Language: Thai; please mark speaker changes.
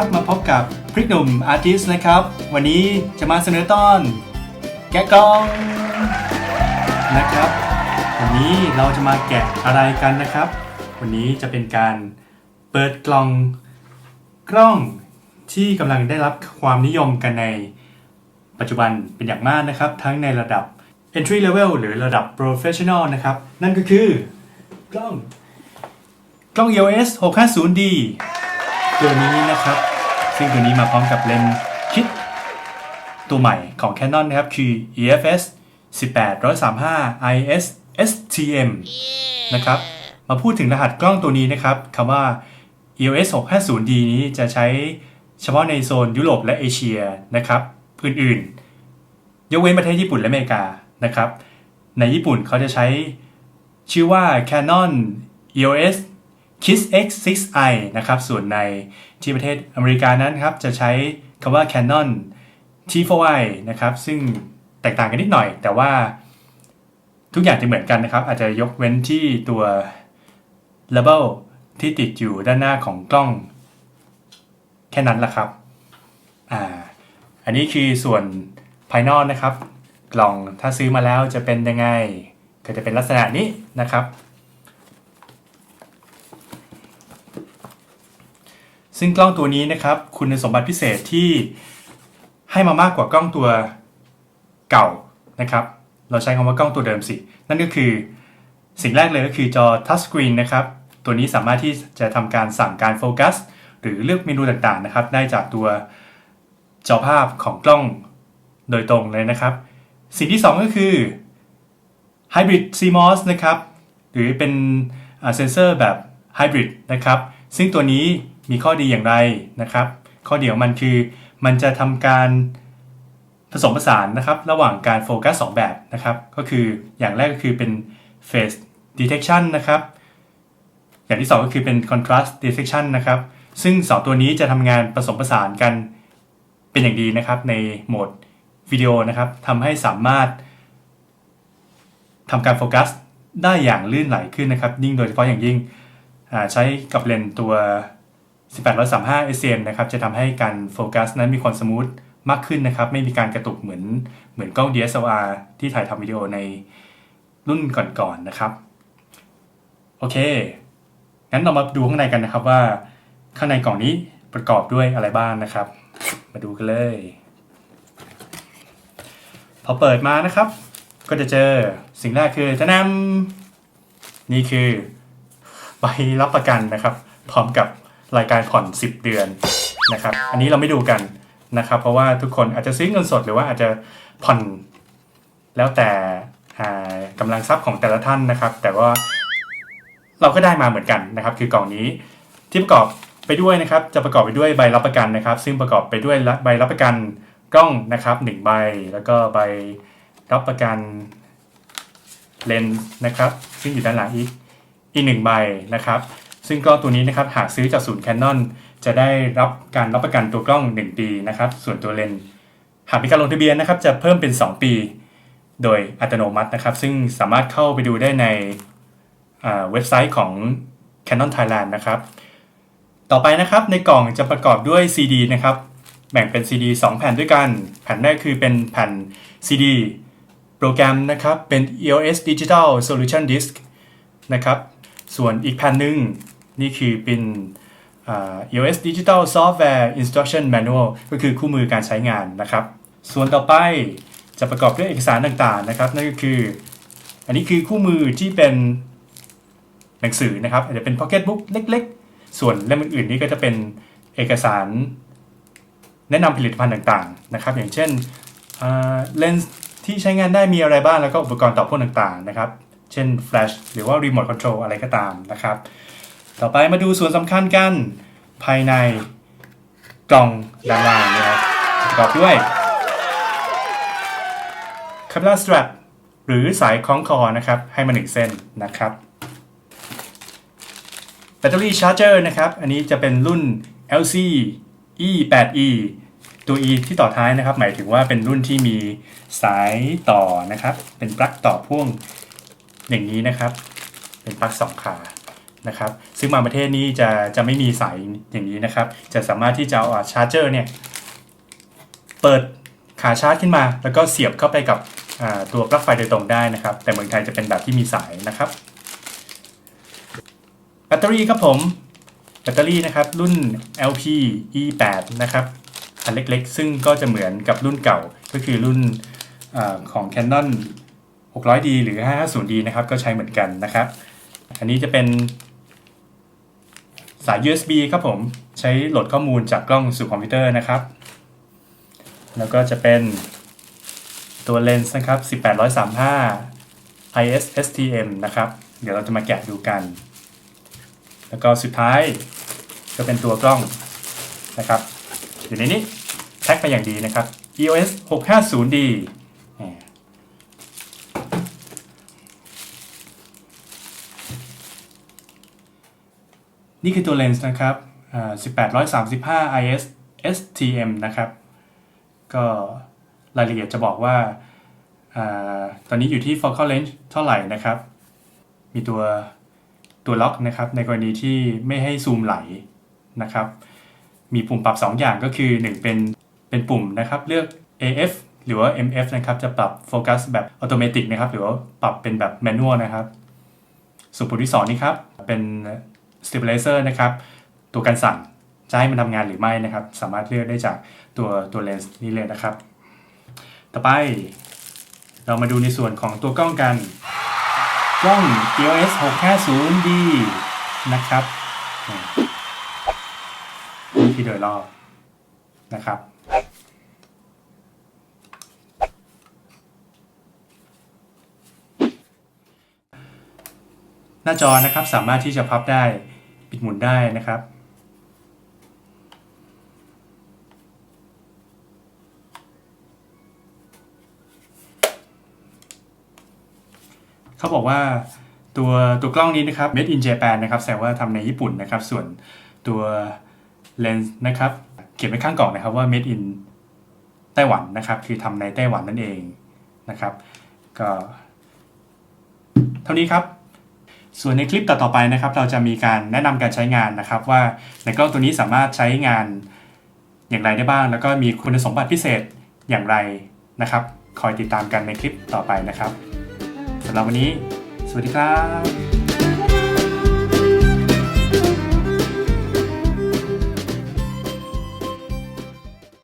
Speaker 1: ครับ มาพบกับพริกหนุ่มอาร์ติสนะครับ วันนี้จะมาเสนอตอน แกะกล่องนะครับ วันนี้เราจะมาแกะอะไรกันนะครับ วันนี้จะเป็นการเปิดกล่องกล้องที่กำลังได้รับความนิยมกันในปัจจุบันเป็นอย่างมากนะครับ ทั้งในระดับ entry level หรือระดับ professional นะครับ นั่นก็คือกล้องกล้อง EOS 650D ตัวนี้นะครับ ซึ่งตัวนี้มาพร้อมกับเลนส์คิดตัวใหม่ของ Canon นะครับ คือ EFS 1835 IS STM นะครับ มาพูดถึงรหัสกล้องตัวนี้นะครับคำว่า EOS 650D นี้จะใช้เฉพาะในโซนยุโรปและเอเชียนะครับอื่นๆยกเว้นประเทศญี่ปุ่นและอเมริกานะครับ ในญี่ปุ่นเขาจะใช้ชื่อว่า Canon EOS Kiss X6i นะครับส่วนในที่ประเทศอเมริกานั้นครับจะใช้คำว่า Canon T4i นะครับซึ่งแตกต่างกันนิดหน่อย แต่ว่าทุกอย่างจะเหมือนกันนะครับ อาจจะยกเว้นที่ตัว label ที่ติดอยู่ด้านหน้าของกล้อง แค่นั้นแหละครับอ่าอันนี้คือส่วนภายนอกนะครับ กล่องถ้าซื้อมาแล้วจะเป็นยังไง ก็จะเป็นลักษณะนี้นะครับ ซึ่งกล้องตัวนี้นะครับ คุณสมบัติพิเศษที่ให้มามากกว่ากล้องตัวเก่านะครับ เราใช้คำว่ากล้องตัวเดิมสิ นั่นก็คือสิ่งแรกเลยก็คือจอทัชสกรีนนะครับ ตัวนี้สามารถที่จะทำการสั่งการโฟกัส หรือเลือกเมนูต่างๆนะครับ ได้จากตัวจอภาพของกล้องโดยตรงเลยนะครับ สิ่งที่ 2 ก็คือ Hybrid CMOS นะครับ หรือเป็นเซนเซอร์แบบไฮบริดนะครับ ซึ่งตัวนี้ มีข้อดีอย่างไรนะครับ ข้อเดีของมันคือมันจะทำการผสมผสานนะครับระหว่างการโฟกัส2แบบนะครับ ก็คืออย่างแรกก็คือเป็น Phase Detection นะครับ อย่างที่ 2 ก็คือเป็น Contrast Detection นะครับ ซึ่ง 2 ตัวนี้จะทำงานผสมผสานกันเป็นอย่างดีนะครับในโหมดวิดีโอนะครับทำให้สามารถทำการโฟกัสได้อย่างลื่นไหลขึ้นนะครับ ยิ่งโดยเฉพาะอย่างยิ่งใช้กับเลนส์ตัว 1835 SCM นะครับจะทำให้การโฟกัสนั้นมีความสมูทมากขึ้นนะครับ ไม่มีการกระตุกเหมือนเหมือนกล้อง DSLR ที่ถ่ายทำวิดีโอในรุ่นก่อนๆนนะครับ โอเค งั้นเรามาดูข้างในกันนะครับว่าข้างในกล่องนี้ประกอบด้วยอะไรบ้างนะครับ มาดูกันเลย พอเปิดมานะครับ ก็จะเจอสิ่งแรกคือจะนำนี่คือใบรับประกันนะครับ พร้อมกับ รายการผ่อน 10 เดือนนะครับ อันนี้เราไม่ดูกันนะครับ เพราะว่าทุกคนอาจจะซื้อเงินสดหรือว่าอาจจะผ่อนแล้วแต่กำลังทรัพย์ของแต่ละท่านนะครับ แต่ว่าเราก็ได้มาเหมือนกันนะครับ คือกล่องนี้ที่ประกอบไปด้วยนะครับ จะประกอบไปด้วยใบรับประกันนะครับ ซึ่งประกอบไปด้วยใบรับประกันกล้องนะครับ1ใบ แล้วก็ใบรับประกันเลนส์นะครับ ซึ่งอยู่ด้านหลังอีกอีกหนึ่งใบนะครับ ซึ่งกล้องตัวนี้นะครับหากซื้อจากศูนย์ Canon จะได้รับการรับประกันตัวกล้อง 1 ปีนะครับส่วนตัวเลนส์หากมีการลงทะเบียนนะครับจะเพิ่มเป็น 2 ปี โดยอัตโนมัตินะครับ ซึ่งสามารถเข้าไปดูได้ในเว็บไซต์ของ Canon Thailand นะครับ ต่อไปนะครับในกล่องจะประกอบด้วย CD นะครับแบ่งเป็น CD 2 แผ่นด้วยกัน แผ่นแรกคือเป็นแผ่น CD โปรแกรมนะครับเป็น EOS Digital Solution Disk นะครับ ส่วนอีกแผ่นหนึ่ง นี่คือเป็น EOS Digital Software Instruction Manual ก็คือคู่มือการใช้งานนะครับ ส่วนต่อไปจะประกอบด้วยเอกสารต่างๆนะครับ นั่นก็คือ อันนี้คือคู่มือที่เป็นหนังสือนะครับ อาจจะเป็น Pocket Book เล็กๆ ส่วนเล่มอื่นๆ นี่ก็จะเป็นเอกสาร แนะนำผลิตภัณฑ์ต่างๆนะครับ อย่างเช่นเลนส์ที่ใช้งานได้มีอะไรบ้างแล้วก็อุปกรณ์ต่อพ่นต่างๆนะครับ เช่น Flash หรือว่า Remote Control อะไรก็ตามนะครับ ต่อไปมาดูส่วนสำคัญกัน ภายในกล่องด้านล่างนะครับประกอบด้วย Camera Strap หรือสายคล้องคอนะครับ ให้มาหนึ่งเส้นนะครับแบตเตอรี่ชาร์จเจอร์นะครับ อันนี้จะเป็นรุ่น LC E8E ตัว E ที่ต่อท้ายนะครับ หมายถึงว่าเป็นรุ่นที่มีสายต่อนะครับ เป็นปลั๊กต่อพ่วงอย่างนี้นะครับ เป็นปลั๊กสองขา นะครับซึ่งบางประเทศนี้จะจะไม่มีสายอย่างนี้นะครับ จะสามารถที่จะเอาชาร์จเจอร์เนี่ยเปิดขาชาร์จขึ้นมา แล้วก็เสียบเข้าไปกับตัวปลั๊กไฟโดยตรงได้นะครับ แต่เมืองไทยจะเป็นแบบที่มีสายนะครับแบตเตอรี่ครับผมแบตเตอรี่นะครับรุ่น LP E8 นะครับอันเล็กๆ ซึ่งก็จะเหมือนกับรุ่นเก่าก็คือรุ่นอของ Canon 600D หรือ 550D นะครับก็ใช้เหมือนกันนะครับ อันนี้จะเป็น สาย USB ครับผมใช้โหลดข้อมูลจากกล้องสู่คอมพิวเตอร์นะครับ แล้วก็จะเป็นตัวเลนส์นะครับ 1835 IS STM นะครับ เดี๋ยวเราจะมาแกะดูกัน แล้วก็สุดท้ายก็เป็นตัวกล้องนะครับ อยู่ในนี้แท็กมาอย่างดีนะครับ EOS 650D นี่คือตัวเลนส์นะครับอ่า1835 IS STM นะครับ ก็รายละเอียดจะบอกว่าอาตอนนี้อยู่ที่ focal length เท่าไหร่นะครับ มีตัวตัวล็อกนะครับ ในกรณีที่ไม่ให้ซูมไหลนะครับ มีปุ่มปรับ 2 อย่างก็คือ 1 เป็นเป็นปุ่มนะครับเลือก AF หรือว่า MF นะครับ จะปรับโฟกัสแบบอัตโนมัตินะครับ หรือว่าปรับเป็นแบบแมนนวลนะครับ ส่วนปุ่มที่ 2 นี่ครับ เป็น stabilizer นะครับ ตัวกันสั่นจะให้มันทำงานหรือไม่นะครับ สามารถเลือกได้จากตัวตัวเลนส์นี้เลยนะครับ ต่อไปเรามาดูในส่วนของตัวกล้องกัน กล้อง EOS 650D นะครับนี่โดยรอบนะครับหน้าจอนะครับสามารถที่จะพับได้ ปิดหมุนได้นะครับ เขาบอกว่าตัวตัวกล้องนี้นะครับ made in Japan นะครับแสดงว่าทำในญี่ปุ่นนะครับ ส่วนตัวเลนส์นะครับ เขียนไว้ข้างกล่องนะครับว่า made in ไต้หวันนะครับ คือทำในไต้หวันนั่นเองนะครับ ก็ เท่านี้ครับ ส่วนในคลิปต่อๆไปนะครับ เราจะมีการแนะนำการใช้งานนะครับ ว่าในกล้องตัวนี้สามารถใช้งานอย่างไรได้บ้าง แล้วก็มีคุณสมบัติพิเศษอย่างไรนะครับ คอยติดตามกันในคลิปต่อไปนะครับสำหรับวันนี้ สวัสดีครับ